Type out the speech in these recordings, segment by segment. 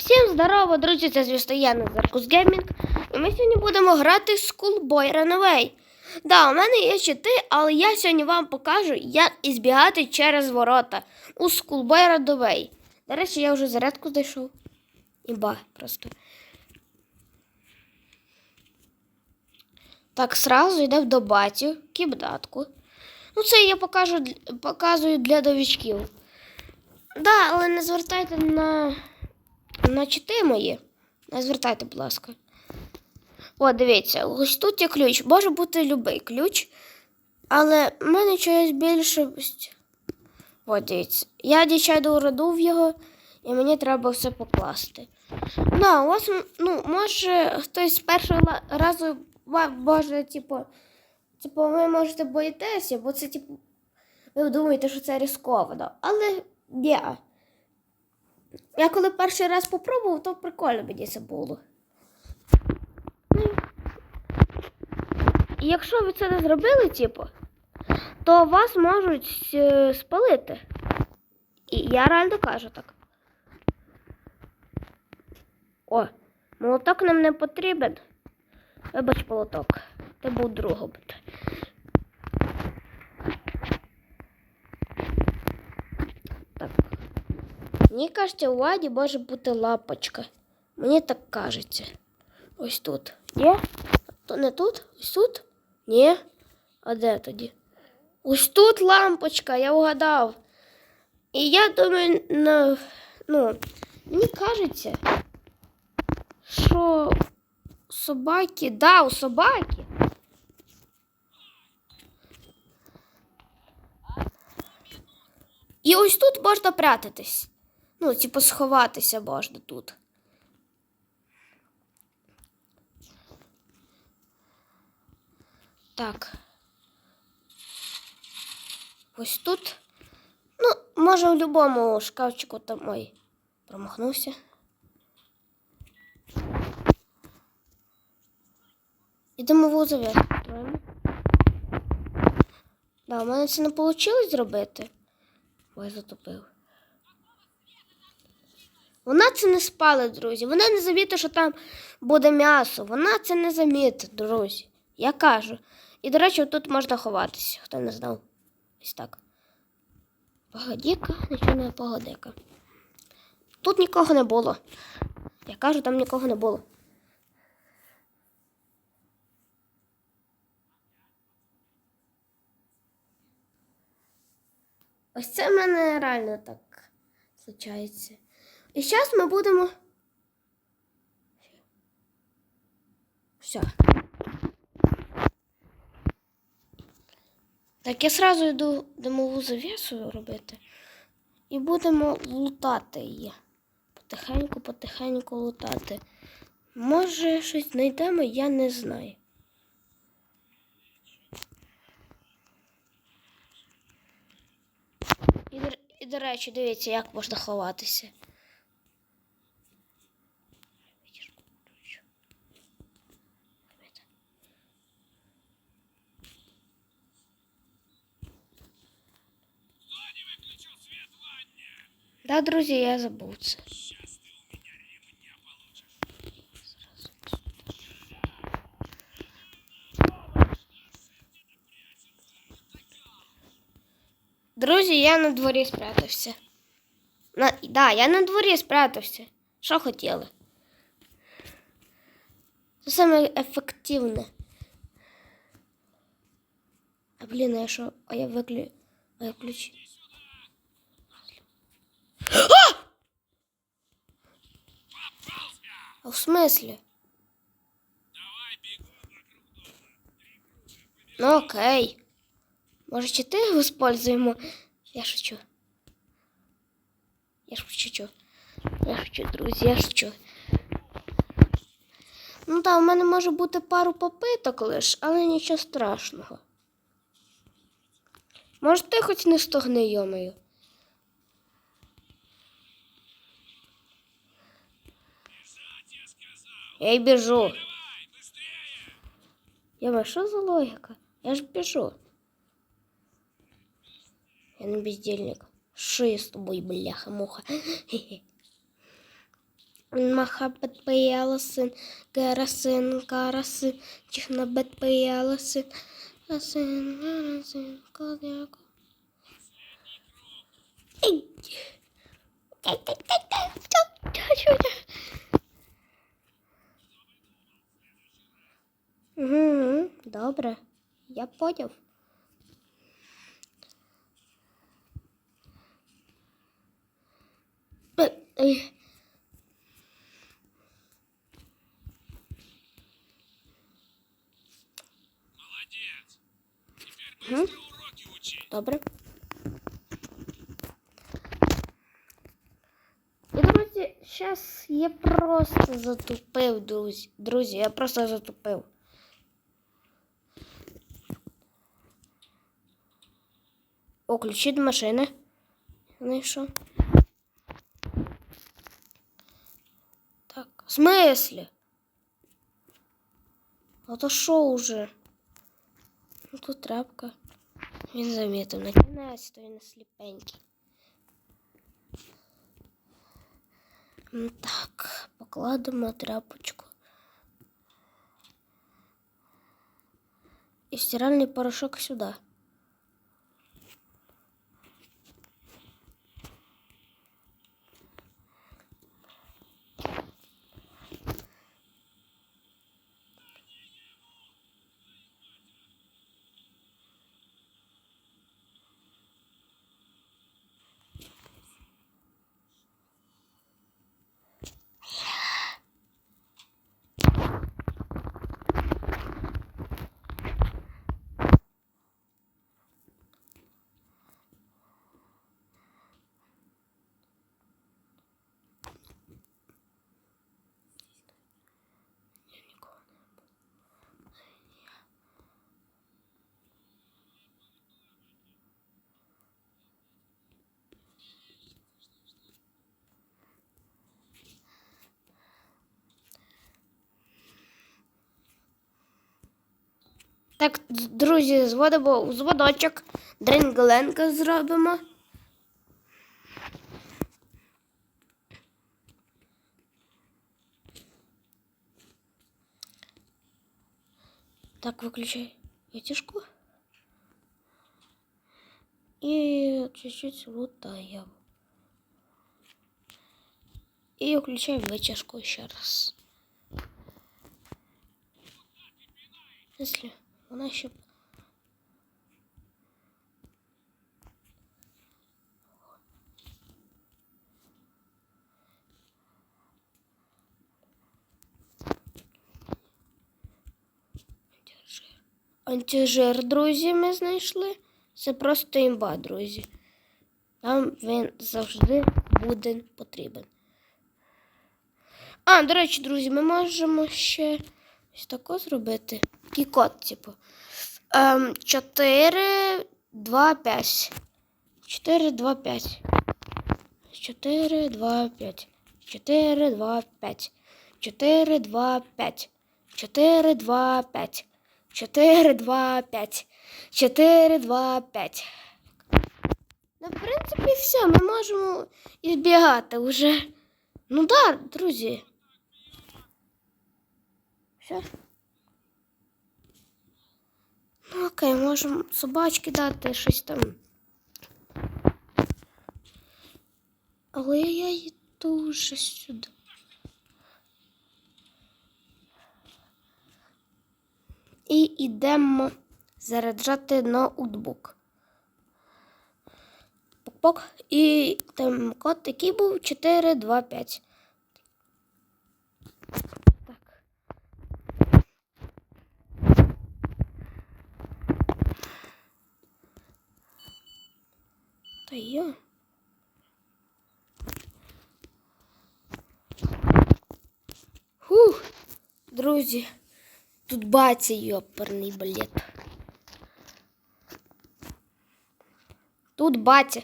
Всім здорово, друзі! Це звісно я Назаркус Геймінг. І ми сьогодні будемо грати Schoolboy Runaway. Да, у мене є чити, але я сьогодні вам покажу, як ізбігати через ворота у Schoolboy Runaway. До речі, я вже зарядку знайшов. Іба просто. Так, сразу йдемо до батю, кібдатку. Ну, це я покажу, показую для новичків. Да, але не звертайте на, на чити мої. Не звертайте, будь ласка. О, дивіться, ось тут є ключ. Може бути будь-який ключ. Але в мене чогось більше. От дивіться. Я дівчайду родув його, і мені треба все покласти. Ну, у вас, ну, може, хтось з першого разу може, типу, типу, ви можете боїтеся, бо це, типу, ви думаєте, що це ризиковано. Але ні. Я коли перший раз попробував, то прикольно мені це було. І якщо ви це не зробили, типу, то вас можуть е, спалити. І я реально кажу так. О, молоток нам не потрібен. Вибач, молоток. Ти був другом. Мені кажеться, у Ваді може бути лапочка. Мені так кажеться. Ось тут. Ні? То не тут? Ось тут? Ні. А де тоді? Ось тут лампочка, я вгадав. І я думаю, ну, ну мені кажеться, що собаки, да, у собаки. І ось тут можна прятатись. Ну, типу, сховатися можна тут. Так. Ось тут. Ну, може, в будь-якому шкафчику там. Ой, промахнувся. Ідемо в строїмо. Да, у мене це не вийшло зробити. Ой, затопив. Вона це не спала, друзі. Вона не замітить, що там буде м'ясо. Вона це не замітить, друзі. Я кажу. І, до речі, тут можна ховатися, хто не знав. Ось так. Погодіка, нічого не погодика. Тут нікого не було. Я кажу, там нікого не було. Ось це в мене реально так случається. І зараз ми будемо. Все. Так, я сразу йду димову завісу робити. І будемо лутати її. Потихеньку, потихеньку лутати. Може, щось знайдемо, я не знаю. І до речі, дивіться, як можна ховатися. Да, друзі, я забув це. Друзі, я на дворі спрятався. На, да, я на дворі спрятався. Що хотіли? Це саме ефективне. А блін, а я що? А я виклю... А я включу. А в смысле? Ну окей. Может, читы используем? Я шучу. Я шучу. Я шучу, друзі, я шучу. Ну так, у мене може бути пару попиток лиш, але нічого страшного. Може, ти хоч не стогни, йомою. Я и бежу. Я ваша за логика? Я же бежу. Я на бездельник. Ши с тобой, бляха-муха. Махабет паяла сын, гара сын, гара сын, чихнабет паяла сын, а сын, гара сын, кладяку. Эй! Эй, эй, эй, эй, Угу, Добре, я поняв. Угу. Добре. Я думаю, зараз я просто затупив, друзі. Друзі, я просто затупив. ключі до машини. Знайшов. Так, в смислі? А то що уже? Ну тут трапка. Він замітив на кінець, то він не сліпенький. М, Так, покладемо тряпочку. І стиральний порошок сюди. Так, друзі, зводимо взводочок, дрінгленка зробимо. Так, виключай витяжку. И чуть-чуть лутаем. И включаем вытяжку еще раз. Если вона ще. Антижир. Антижир, друзі, ми знайшли. Це просто імба, друзі. Нам він завжди буде потрібен. А, до речі, друзі, ми можемо ще ось тако зробити. Такий код, типу. Ем, 4, 2, 5. 4, 2, 5. 4, 2, 5. 4, 2, 5. 4, 2, 5. 4, 2, 5. 4, 2, 5. 4, 2, 5. Ну, в принципі, все, ми можемо і збігати вже. Ну так, да, друзі. Все. Ну, окей, можемо собачки дати щось там. Але я йду вже сюди. І йдемо заряджати ноутбук. Пок-пок. І там код який був 425. Я. Фух, друзі, тут баця йоперний балет. Тут батя.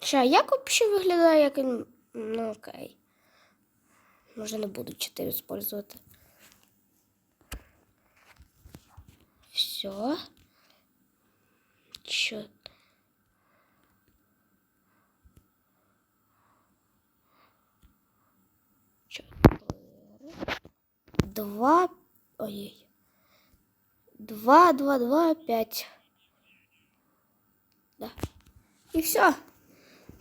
Ща, як взагалі виглядає, як він. Ну окей. Може не буду 4 використовувати. Все. Чотири. Два. Ой. Два, два, два, п'ять. Да. І все.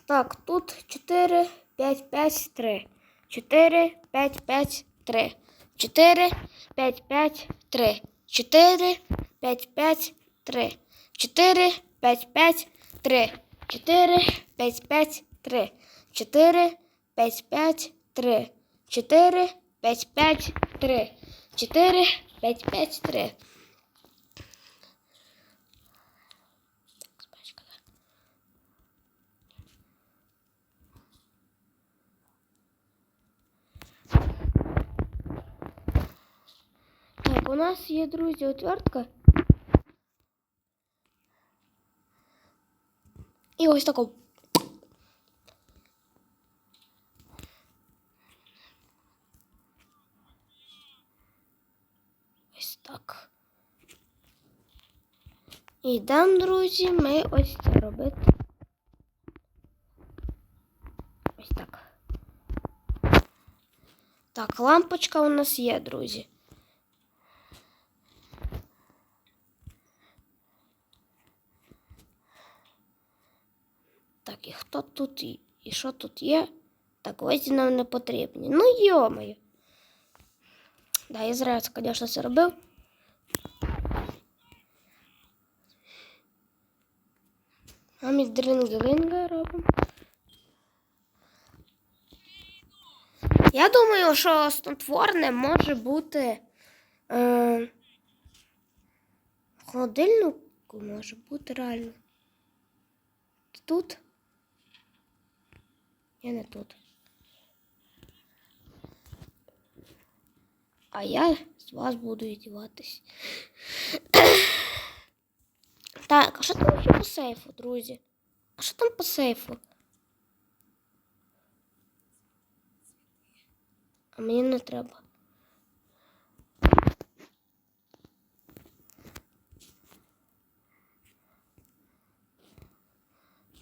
Так, тут 4, 5, 5, 3. 4, 5, 5, 3. 4, 5, 5, 3. 4, 5, 5, 3. 4, 5, 5, 3. 4, 5, 5, 3. 4, 5, 5, 3. 4, 5, 5, 3. 4, 5, 5, 3. у нас є, друзі, отвертка. І ось таку. Ось так. І йдемо, друзі, ми ось це робити. Ось так. Так, лампочка у нас є, друзі. Тут і, що тут є? Так, ось нам не потрібні. Ну, йомаю. Да, я зря, звісно, це робив. А ми дринги-линга робимо. Я думаю, що снотворне може бути. Е, в може бути реально. Тут? Я не тут. А я з вас буду іздіватись. так, а що там ще по сейфу, друзі? А що там по сейфу? А мені не треба.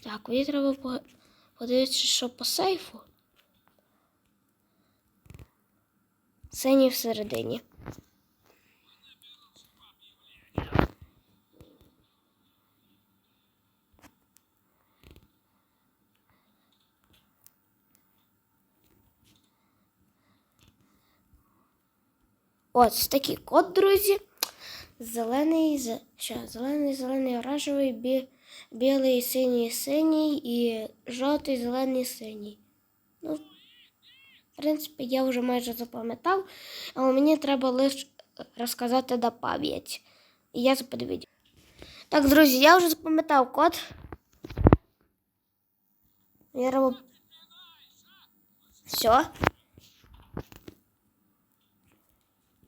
Так, мені треба по- подивитися, що по сейфу. Синій всередині. Ось такий код, друзі. Зелений, що, зелений, зелений, оранжевий, бі, білий, синій, синій і жовтий, зелений, синій. Ну, в принципі, я вже майже запам'ятав, але мені треба лише розказати на пам'ять. І я заподивлю. Так, друзі, я вже запам'ятав код. Мені треба... Все.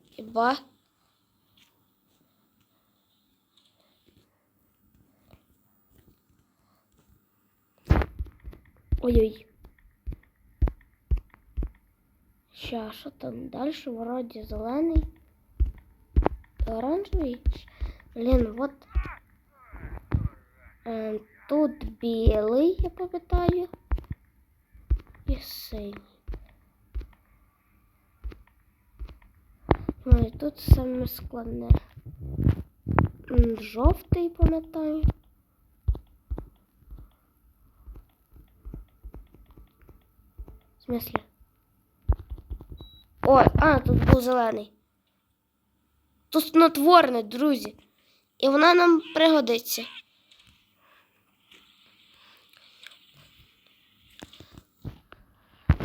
Хіба? Ой-ой. Ща, що там далі? Вроді зелений. Оранжевий. Блін, вот. Ем, тут білий, я пам'ятаю. І синій. Ну і тут саме складне. Жовтий, пам'ятаю. В смысле? О, а, тут був зелений. Тут снотворне, друзі. І вона нам пригодиться.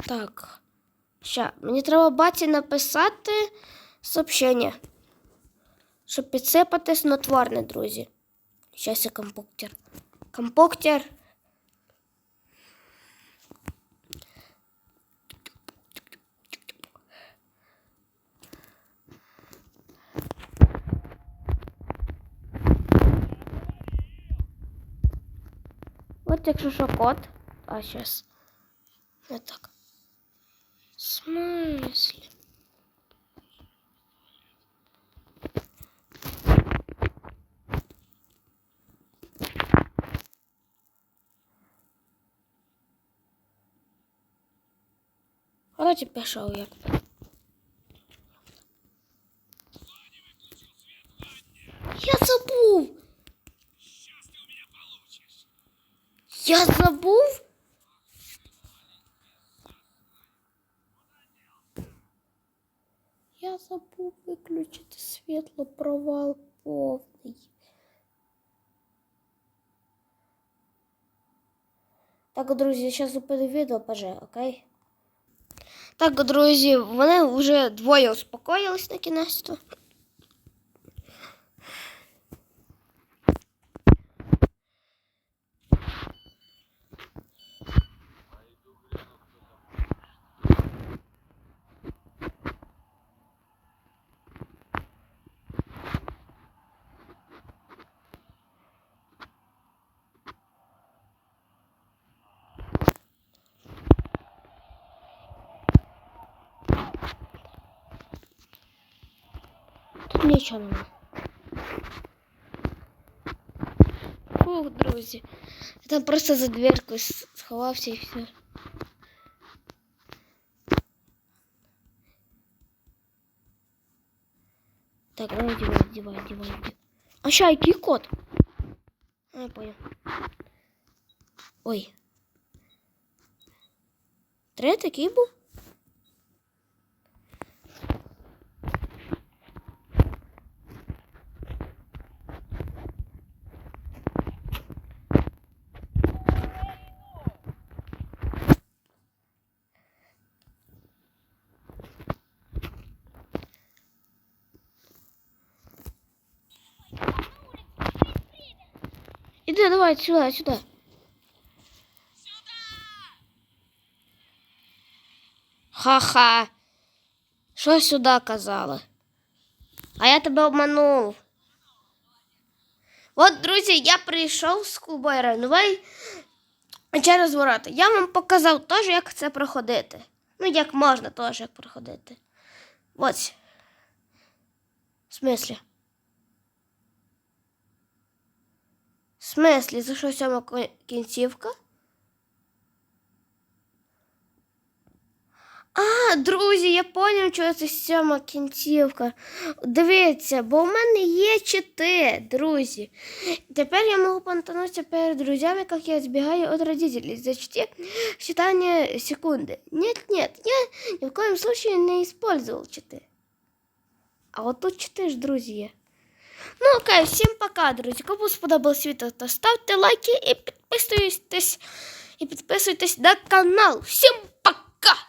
Так. Ща, мені треба баті написати сообщення. Щоб підсипати снотворне, друзі. Щас я компуктер. Компуктер. Вот якщо що код. А сейчас. Не так. В смысле? Короче, пошел я. Я забув? Я забув виключити світло, провал повний. Так, друзі, зараз зупиню відео, поже, окей? Так, друзі, вони вже двоє успокоїлись на кінець. Тут нічого нема. Фух, друзі. Я там просто за дверкою с- сховався і все. Так, давай, девай, девай, девай. девай. А ща, який код? А, я понял. Ой. Три такий був? Іди, давай, сюди, сюди. Ха-ха. Що сюди казали? А я тебе обманув. От, друзі, я прийшов з Кубайра. Давай через ворота. Я вам показав теж, як це проходити. Ну, як можна теж як проходити. Ось. В смислі? Смислі, за що сьома кінцівка? А, друзі, я поняв, що це сьома кінцівка. Дивіться, бо в мене є чити, друзі. Тепер я можу понтануться перед друзьями, как я избегаю от родителей. Зачти считание секунды. Нет, нет, я ни в коем случае не использовал читы. А от чити ж, друзі, є. Ну окей, всім пока, друзі. Кому сподобалось відео, то ставте лайки і підписуйтесь, і підписуйтесь на канал. Всім пока!